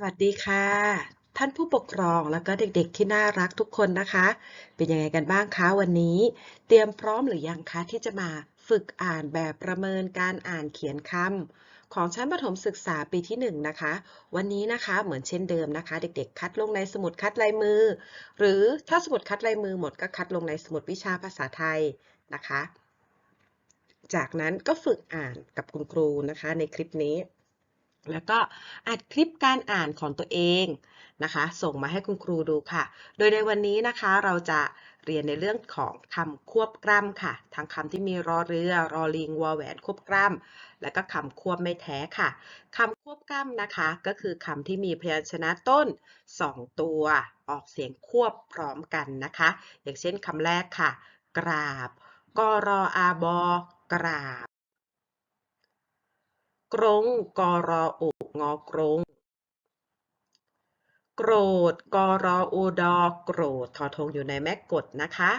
สวัสดีค่ะ ท่านผู้ปกครองแล้วก็เด็กๆที่น่ารักทุกคนนะคะ เป็นยังไงกันบ้างคะวันนี้ เตรียมพร้อมหรือยังคะที่จะมาฝึกอ่านแบบประเมินการอ่านเขียนคำของชั้นประถมศึกษาปีที่ 1 นะคะ วันนี้นะคะเหมือนเช่นเดิมนะคะ เด็กๆ คัดลงในสมุดคัดลายมือ หรือถ้าสมุดคัดลายมือหมดก็คัดลงในสมุดวิชาภาษาไทยนะคะ จากนั้นก็ฝึกอ่านกับคุณครูนะคะในคลิปนี้ แล้วก็อัดคลิปการอ่านของตัวเองนะคะ ส่งมาให้คุณครูดูค่ะ โดยในวันนี้นะคะเราจะเรียนในเรื่องของคำควบกล้ำค่ะ ทั้งคำที่มีรอเรือ รอลิง วอแหวน ควบกล้ำและก็คำควบไม่แท้ค่ะคำควบกล้ำนะคะ ก็คือคำที่มีพยัญชนะต้น 2 ตัว ออกเสียงควบพร้อมกันนะคะ อย่างเช่นคำแรกค่ะ กราบกรออาบอกราบ กรงกรออุงอกรงโกรธกรออูดอโกรธทอทงอยู่ในแม่กดนะคะ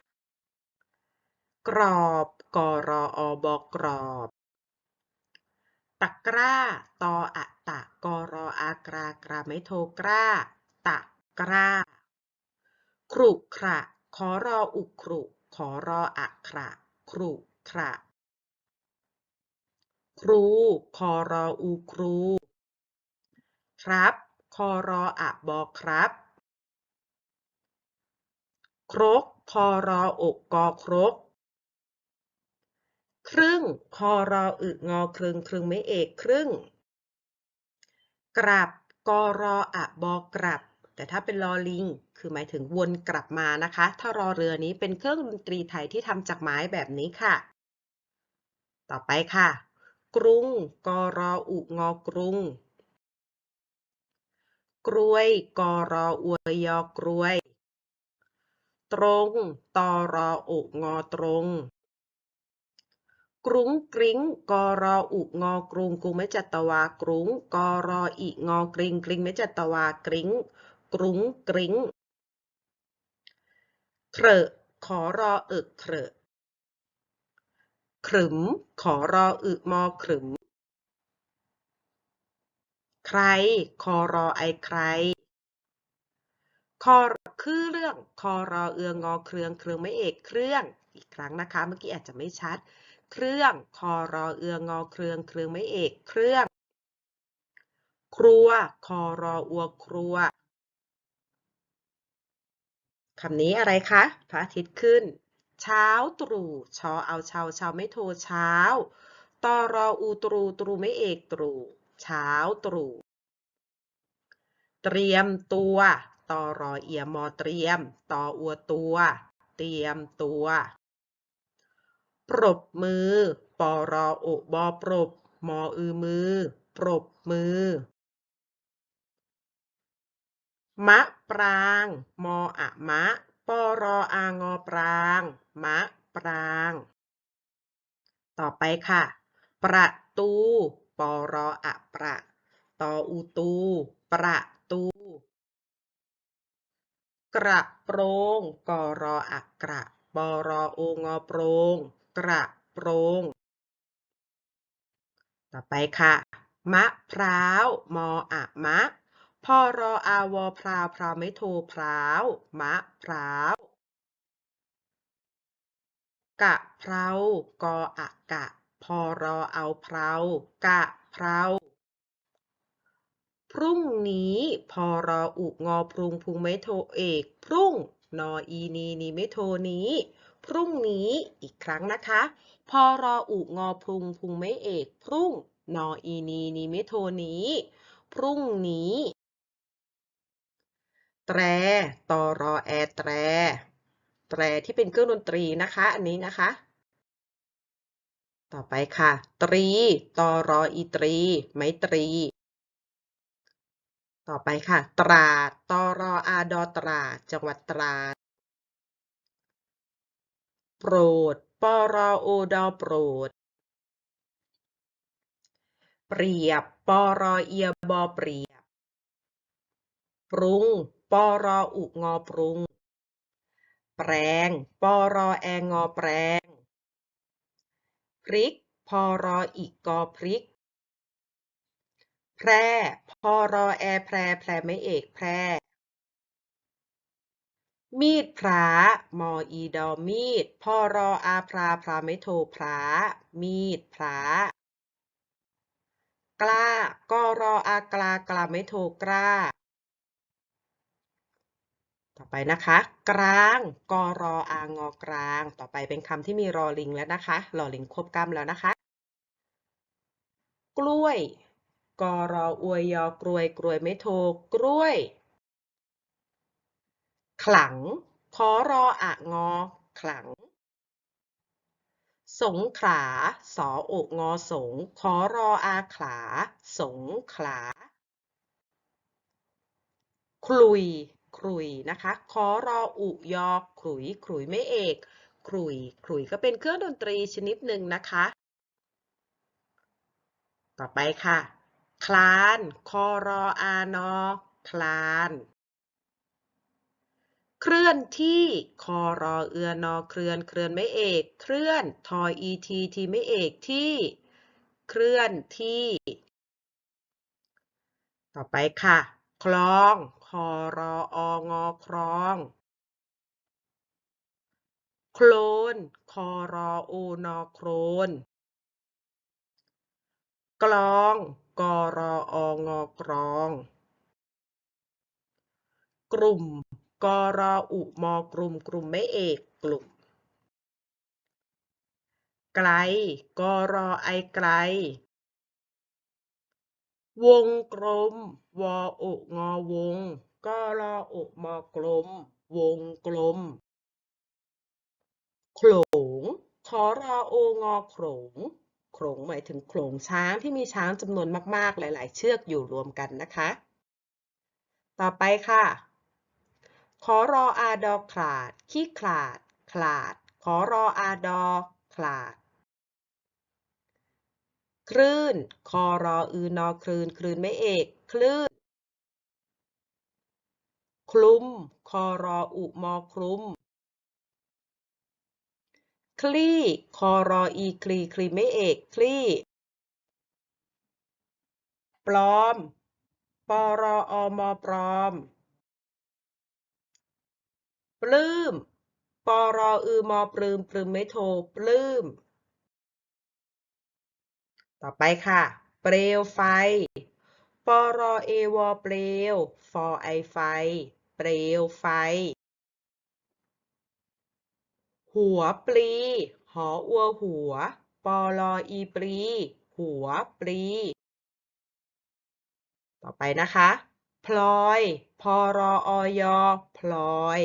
กรอบกรออบกรอบ ตะกร้าตออะตะกรออากรากราไม่โทกร้า ตะกร้า ครุขระขอรออุครุขอรออะขระครุขระ ครู คอรออูครู ครับ คอรออะบอครับ ครก คอรออกกอครก ครึ่ง คอรออึงอครึ่งครึ่งไม่เอกครึ่ง กลับ กอรออะบอกลับ แต่ถ้าเป็นลอลิง คือหมายถึงวนกลับมานะคะ ถ้ารอเรือนี้เป็นเครื่องดนตรีไทยที่ทำจากไม้แบบนี้ค่ะ ต่อไปค่ะ กรุง กอรออุ งอกรุง กรวย กอรออวยยอกรวย ตรง ตอรออุ งอตรง กรุงกริ้ง กอรออุ งอกรุงกรุงไม่จัตวากรุ้งกอรออีงอกริงกริงไม่จัตวากริ้งกรุงกริ้ง เครอขอรออึกเครอ ขรึม ขอรออึมอขรึม ใคร คอรอไอใคร คอคือเรื่อง คอรอเอืองอเครื่องเครื่องไม่เอกเครื่อง อีกครั้งนะคะ เมื่อกี้อาจจะไม่ชัด เครื่อง คอรอเอืองอเครื่องเครื่องไม่เอกเครื่อง ครัว คอรออัวครัวคำนี้อะไรคะ พระอาทิตย์ขึ้น เช้าตรู่ชอเอาเชาเชาไม่โทรเช้าตอรออูตรูตรูไม่เอกตรู่เช้าตรู่เตรียมตัวตอรอเอียมอเตรียมตออัวตัว เตรียมตัว ปรบมือ ปอรอโอบอปรบ มออือมือ ปรบมือ มะปราง มออะมะ ปอรออางอปราง มะปราง ต่อไปค่ะ ประตูปอรออะประตออูตู ประตู กระโปรงกอรออะกระปอรอโองอโปรง กระโปรง ต่อไปค่ะ มะพร้าว มออะมะ พอรออาวอพราวพราวไม่โทพร้าว มะพร้าว กะเพรากออะกะ พอรอเอาเพรากะเพราพรุ่งนี้พอรออุงอพรุงพุงไม่โทเอก พรุ่งนออีนีนีไม่โทนี้ พรุ่งนี้อีกครั้งนะคะพอรออุงอพรุงพุงไม่เอก พรุ่งนออีนีนีไม่โทนี้ พรุ่งนี้ แตรตอรอแอแตร แตรที่เป็นเครื่องดนตรีนะคะ อันนี้นะคะ ต่อไปค่ะ ตรี ตอรออีตรี ไม้ตรี ต่อไปค่ะ ตราด ตอรออาดอตราด จังหวัดตราด โปรด ปอรอโอดอโปรด เปรียบ ปอรอเอียบอเปรียบ ปรุง ปอรออุงอปรุง แปรงปอรอแองอแปรงพริกพอรออีกกอพริก แพร่พอรอแอแพรแพรไม่เอกแพร่ มีดพระมออีดอมีดพอรออาพราพราไม่โทพระมีดพระกล้ากอรออากลากลาไม่โทกล้า ต่อไปนะคะ กลางกอรออางอกลาง ต่อไปเป็นคำที่มีรอลิงแล้วนะคะรอลิงควบกล้ำแล้วนะคะ กล้วยกอรออวยยอกรวยกรวยไม่โทกล้วย ขลังขอรออะงอ ขลัง สงขาสออกงอสงขอรออาขา สงขา คลุย ครุยนะคะ ขอรออุยอขลุยขลุยไม่เอกขลุยขลุยก็เป็นเครื่องดนตรีชนิดหนึ่งนะคะ ต่อไปค่ะ คลาน คอรออานอคลาน เคลื่อนที่ คอรอเอือนอเคลื่อน เคลื่อนไม่เอก เคลื่อน ทออีทีทีไม่เอกที่ เคลื่อนที่ ต่อไปค่ะ คลอง คอรอองอคลอง โคลน คอรอโอนอโคลนกลอง กอรอองอกรอง กลุ่ม กอรออุมอกลุ่ม กลุ่มไม่เอก กลุ่ม ไกล กอรอไอไกล วงกลม วออกงอวงกอรออกมอกลม วงกลมโขลงขอรอโองอโขลงโขลงหมายถึงโขลงช้างที่มีช้างจำนวนมาก ๆ หลาย ๆ เชือกอยู่รวมกันนะคะ ต่อไปค่ะ ขอรออาดอขลาด ขี้ขลาด ขลาด ขอรออาดอขลาด คลื่น คอรออือนอคลื่น คลื่นไม่เอก คลื่น คลุม คอรออุมอคลุม คลี่ คอรออีคลีคลีไม่เอกคลี่ ปลอมปอรออมอปลอม ปลื้มปอรออือมอปลืมปลืมไม่โทปลื้ม ต่อไปค่ะ เปลวไฟปอรอเอวอเปลว ฟอไอไฟ เปลวไฟ หัวปลี หออัวหัว ปอลออีปลี หัวปลี ต่อไปนะคะ พลอย พอรออยอพลอย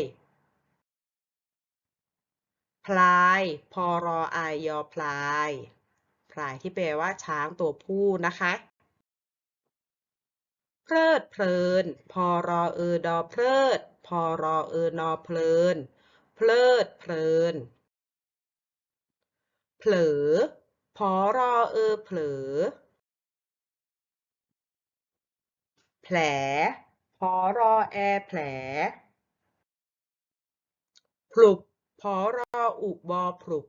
พลาย พอรออายอพลาย พลายที่แปลว่าช้างตัวผู้นะคะ เพลิดเพลิน พอรอเออดอเพลิด พอรอเออนอเพลิน เพลิดเพลิน เผลอ พอรอเออเผลอ แผล พอรอแอแผล พลุกพอรออุบอพลุก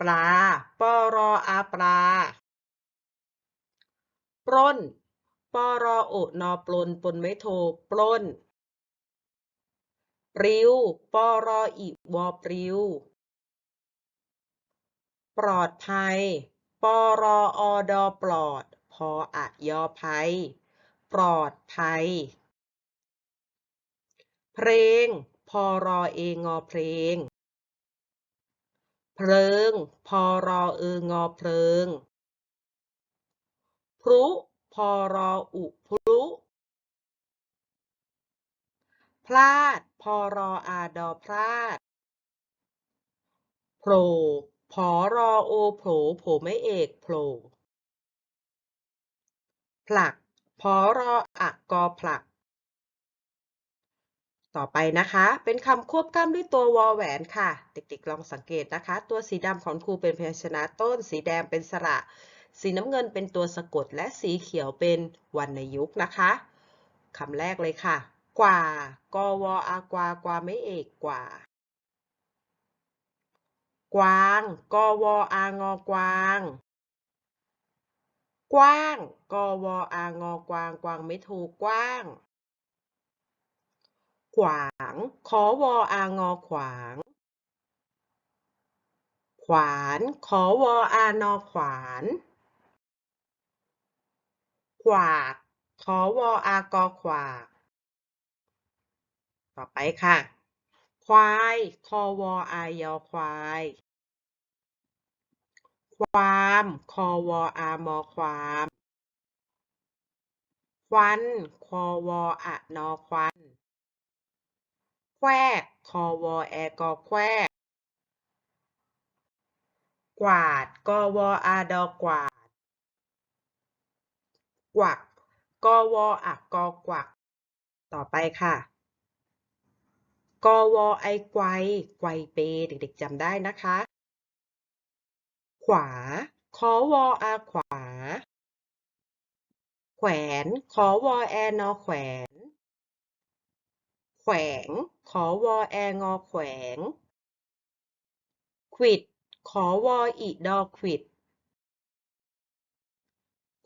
ปลา ปอรออาปลา ปล้นปอรอโอนอปลนปนไม่โท ปล้นปลิวปอรออีวอปลิว ปลอดภัยปอรออดอปลอด พออะยอภัย ปลอดภัย เพลงพอรอเองอเพลง เพลิงพอรอเองอเพลิง พลุพอรออุพลุพลาดพอรออาดอพลาดโผล่พอรอโอโผล่โผล่ไม่เอกโผล่ผลักพอรออะกอผลัก ต่อไปนะคะ เป็นคำควบกล้ำด้วยตัววอแหวนค่ะ เด็กๆลองสังเกตนะคะ ตัวสีดำของครูเป็นพยัญชนะต้น สีแดงเป็นสระ สีน้ำเงินเป็นตัวสะกดและสีเขียวเป็นวรรณยุกต์นะคะคำแรกเลยค่ะ กว่ากวอากวากวาไม่เอกกว่า กวางกวออางอกวาง กว้างกวอางอกวางกวางไม่ถูกกว้าง ขวางขอวออางอขวาง ขวาน ขอวออานอขวาน ขวาก ขอวออากอขวาก ต่อไปค่ะ ควาย คอวออายอควาย ความ คอวออามอความ ควัน คอวออะนอควัน แควก คอวอแอกอแควก กวาดกวออาดอกวาด กวัก กวออะกอกวัก ต่อไปค่ะ กวอไอไกวไกวเป เด็กๆจำได้นะคะ ขวาขอวออาขวา แขวนขอวอแอนอแขวน แขวงขอวอแองอแขวง ขวิดขอวออีดอขวิด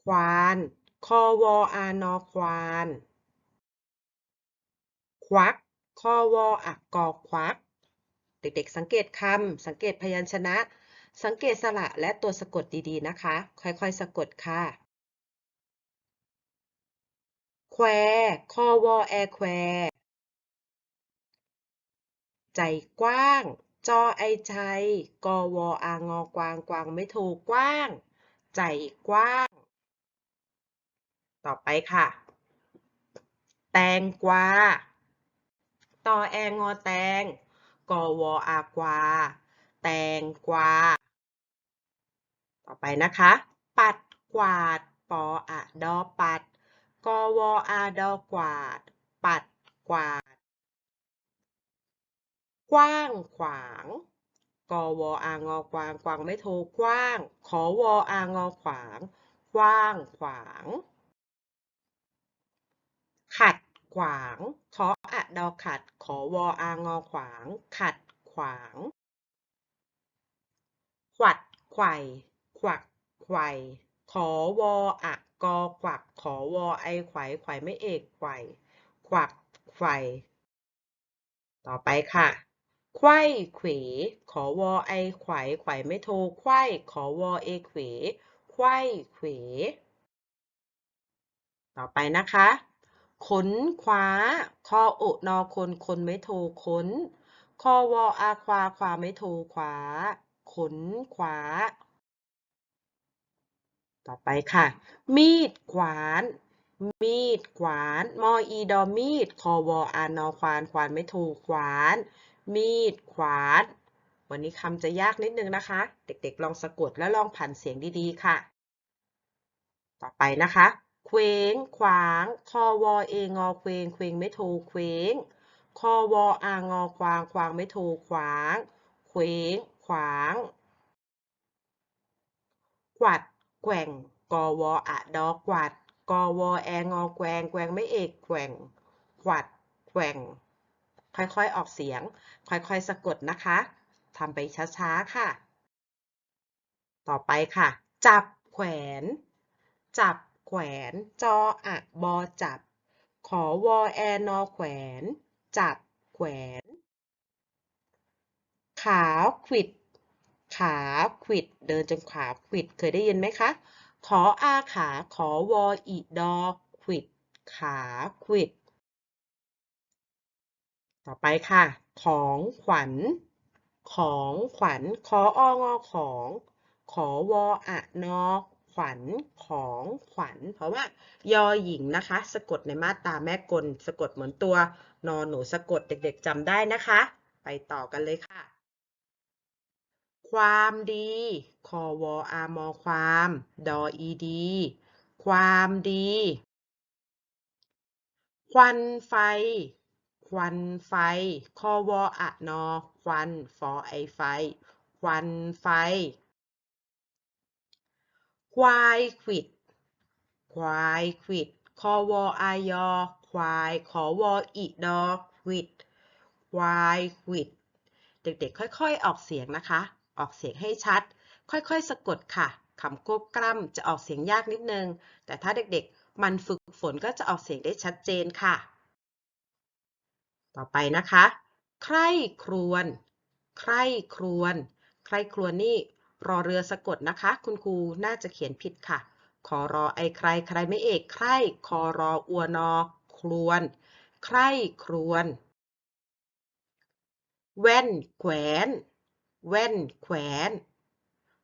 ควาน คอวออานอควาน ควัก คอวออักกอควัก เด็กๆ สังเกตคำ สังเกตพยัญชนะ สังเกตสระและตัวสะกดดีๆ นะคะ ค่อยๆ สะกดค่ะ แควคอวอแอแควใจกว้าง จอไอใจกวออางอกวาง กวางไม่ถูกกว้าง ใจกว้าง ต่อไปค่ะ แตงกวาตอแองอแตงกอวออากวา แตงกวา ต่อไปนะคะ ปัดกวาด ปออะดอปัด กอวออาดอกวาด ปัดกวาด กว้างขวาง กอวออางอกวาง กวางไม่โทรกว้าง ขอวออางอขวาง กว้างขวาง ขัดขวางขออะดอขัด ขอวออางอขวาง ขัดขวาง ขวัดไขว่ขวักไขว่ขอวออะกอขวัก ขอวอไอไขว่ไขว่ไม่เอกไขว่ขวักไขว่ต่อไปค่ะไขว้เขว ขอวอไอไขว่ไขว่ไม่โทไขว้ขอวอเอเขวไขว้เขว ต่อไปนะคะ ขนคว้าคอโอนอคน คนไม่โทรค้นคอวออาควา ควาไม่โทรขวา ขนคว้าต่อไปค่ะ มีดขวาน มีดขวาน มออีดอมีด คอวออานอควาน ควานไม่ถูกขวาน มีดขวาน วันนี้คำจะยากนิดนึงนะคะ เด็กๆ ลองสะกดและลองผันเสียงดีๆ ค่ะ ต่อไปนะคะ เคว้ง ขวาง คอวอเองอเคว้งเคว้งไม่ถูกเคว้ง คอวออางอควาง ควางไม่ถูกขวาง เคว้ง ขวาง กวัด แกว่ง กอวออะดอกวัด กอวอแองอแกวง แกวงไม่เอกแกว่งกวัด แกว่ง ค่อยๆ ออกเสียง ค่อยๆ สะกดนะคะทำไปช้าๆ ค่ะ ต่อไปค่ะ จับ แขวน จับ แขวน จออะบอจับ ขอวอแอนอแขวน จับ แขวน ขาขวิด ขาขวิด เดินจนขาขวิด เคยได้ยินไหมคะ ขออาขา ขอวออีดอขวิด ขาขวิด ต่อไปค่ะ ของขวัญ ของขวัญ ขอองอของ ขอวออะนอ ขวัญของขวัญ เพราะว่ายอหญิงนะคะ สะกดในมาตราแม่กล สะกดเหมือนตัวนอหนูสะกดเด็กๆจำได้นะคะ ไปต่อกันเลยค่ะ ความดี คอวออามอความ ดออีดี ความดี ควันไฟ ควันไฟ คอวออะนอ ควันฟอไอไฟ ควันไฟ ควายขวิด ควายขวิด คอวออายอ ควาย ขอวออีดอขวิด ควายขวิด เด็กๆ ค่อยๆ ออกเสียงนะคะ ออกเสียงให้ชัด ค่อยๆ สะกดค่ะ คำควบกล้ำจะออกเสียงยากนิดนึง แต่ถ้าเด็กๆ มันฝึกฝนก็จะออกเสียงได้ชัดเจนค่ะ ต่อไปนะคะ ใคร่ครวญใคร่ครวญใคร่ครวญนี่ รอเรือสะกดนะคะ คุณครูน่าจะเขียนผิดค่ะคอรอไอใครใครไม่เอกใครคอรออัวนอครวน ใคร่ครวน แว่นแขวน แว่นแขวน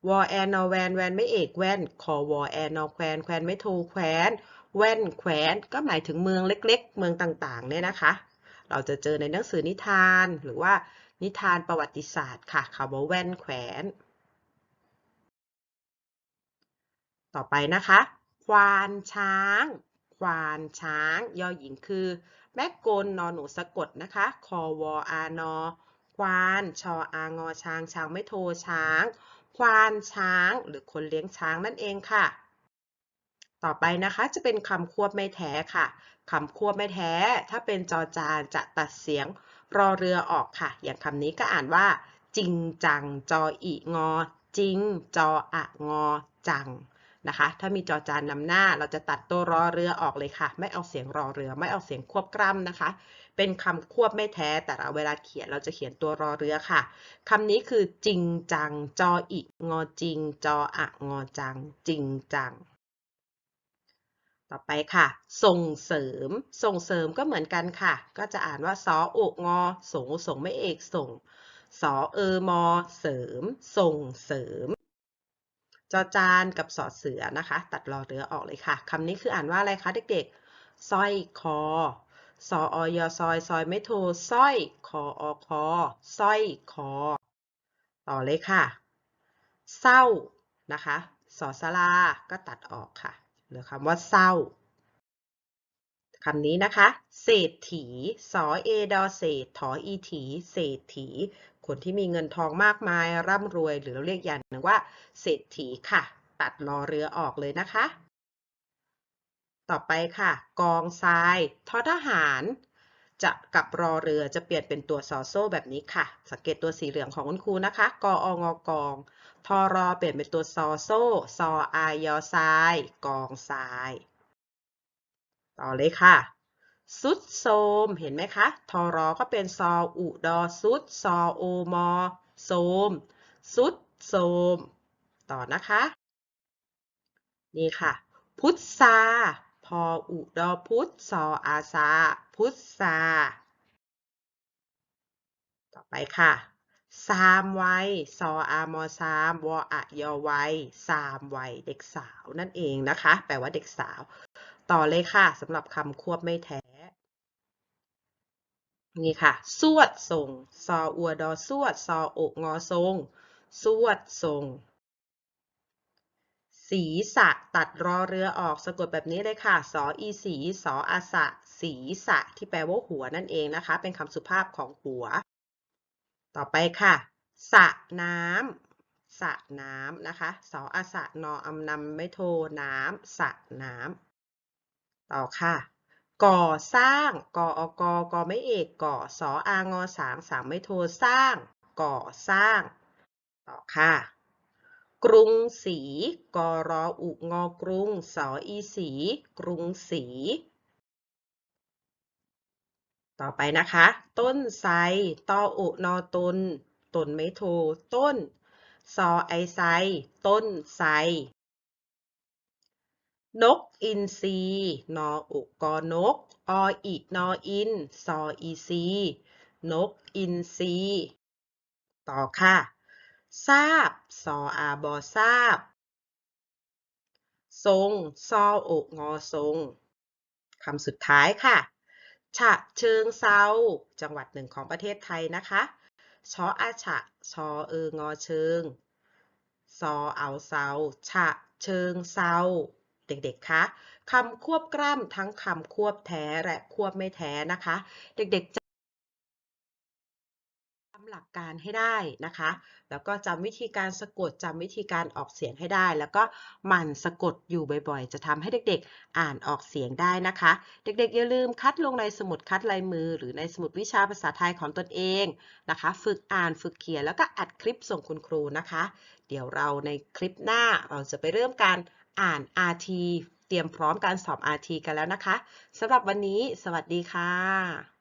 วอแอนอแวนแวนไม่เอกแว่นคอวอแอนอแควนแควนไม่โทแควนแว่นแขวนก็หมายถึงเมืองเล็ก ๆ เมืองต่างๆเนี่ยนะคะ เราจะเจอในหนังสือนิทานหรือว่านิทานประวัติศาสตร์ค่ะคำว่าแว่นแขวน ต่อไปนะคะ ควานช้าง ควานช้าง ยอหญิงคือ แม่กลนอหนูสะกดนะคะ คอวออานอ ควาน ชออางอช้าง ช้างไม่โทช้าง ควานช้าง หรือคนเลี้ยงช้างนั่นเองค่ะ ต่อไปนะคะจะเป็นคำควบไม่แท้ค่ะคำควบไม่แท้ ถ้าเป็นจอจานจะตัดเสียงรอเรือออกค่ะ อย่างคำนี้ก็อ่านว่า จริงจัง จออีงอ จริง จออะงอ จัง นะคะ ถ้ามีจอจานนำหน้าเราจะตัดตัวรอเรือออกเลยค่ะ ไม่เอาเสียงรอเรือ ไม่เอาเสียงควบกล้ำนะคะ เป็นคำควบไม่แท้ แต่เราเวลาเขียนเราจะเขียนตัวรอเรือค่ะคำนี้คือจริงจัง จออีงอจริง จออะงอจัง จริงจัง ต่อไปค่ะ ส่งเสริม ส่งเสริมก็เหมือนกันค่ะ ก็จะอ่านว่าสอโอกงอสงส่งไม่เอกส่งสอเออมอเสริม ส่งเสริม จอจานกับสอเสือนะคะ ตัดรอเรือออกเลยค่ะคำนี้คืออ่านว่าอะไรคะเด็กๆสร้อยคอสออยซอยซอยไม่โทสร้อยคออคอสร้อยคอ ต่อเลยค่ะเศร้านะคะสอสลาก็ตัดออกค่ะเหลือคำว่าเศร้าคำนี้นะคะ เศรษฐี สอเอดอเศรษฐออีถี เศรษฐี คนที่มีเงินทองมากมาย ร่ำรวย หรือเราเรียกอย่างหนึ่งว่า เศรษฐีค่ะ ตัดรอเรือออกเลยนะคะ ต่อไปค่ะ กองทรายทอทหาร จะกับรอเรือจะเปลี่ยนเป็นตัวซอโซ่แบบนี้ค่ะ สังเกตตัวสีเหลืองของคุณครูนะคะ กอองกองทอรอเปลี่ยนเป็นตัวซอโซ่ซออายอทราย กองทราย ต่อเลยค่ะ สุดโทมเห็นไหมคะทอรอก็เป็นซออุดอสุดซอโอมอโสมสุดโทมต่อนะคะ นี่ค่ะ พุทธาพออุดอพุทธซออาซา พุทธาต่อไปค่ะสามวัยซออามอสามวออะยอวัยสามวัยเด็กสาวนั่นเองนะคะ แปลว่าเด็กสาว ต่อเลยค่ะสำหรับคำควบไม่แท้ นี่ค่ะ สวดทรงซออัวดอสวดซออกงอทรง สวดทรง ศีรษะตัดรอเรือออกสะกดแบบนี้เลยค่ะ สออีสีสออาสะ ศีรษะที่แปลว่าหัวนั่นเองนะคะ เป็นคำสุภาพของหัว ต่อไปค่ะสะน้ำสะน้ำนะคะ สออาสะนออำนำไม่โทน้ำสะน้ำต่อค่ะ ก่อสร้างกออกกอไม่เอกก่อสออางอสางสามไม่โทสร้าง ก่อสร้างต่อค่ะกรุงศรีกอรออุงอกรุงสออีสีกรุงศรีต่อไปนะคะ ต้นไทรตออุนอตนตนไม่โท ต้นซอไอไซต้นไทร นกอินทรีนออุกอนก ออีนออิน ซออีซีนกอินทรีต่อค่ะ ทราบ ซออาบอทราบ ทรง ซอโอกงอทรงคำสุดท้ายค่ะ ฉะเชิงเซา จังหวัดหนึ่งของประเทศไทยนะคะ ชออาฉะ ชอเอองอเชิง ซอเอาเซา ฉะเชิงเซา เด็กๆคะคำควบกล้ำทั้งคำควบแท้และควบไม่แท้นะคะ เด็กๆจำหลักการให้ได้นะคะ แล้วก็จำวิธีการสะกดจำวิธีการออกเสียงให้ได้ แล้วก็หมั่นสะกดอยู่บ่อยๆ จะทำให้เด็กๆ อ่านออกเสียงได้นะคะ เด็กๆอย่าลืมคัดลงในสมุดคัดลายมือ หรือในสมุดวิชาภาษาไทยของตนเองนะคะ ฝึกอ่านฝึกเขียนแล้วก็อัดคลิปส่งคุณครูนะคะ เดี๋ยวเราในคลิปหน้าเราจะไปเริ่มการ อ่าน RT เตรียมพร้อมการสอบ RT กันแล้วนะคะสำหรับวันนี้ สวัสดีค่ะ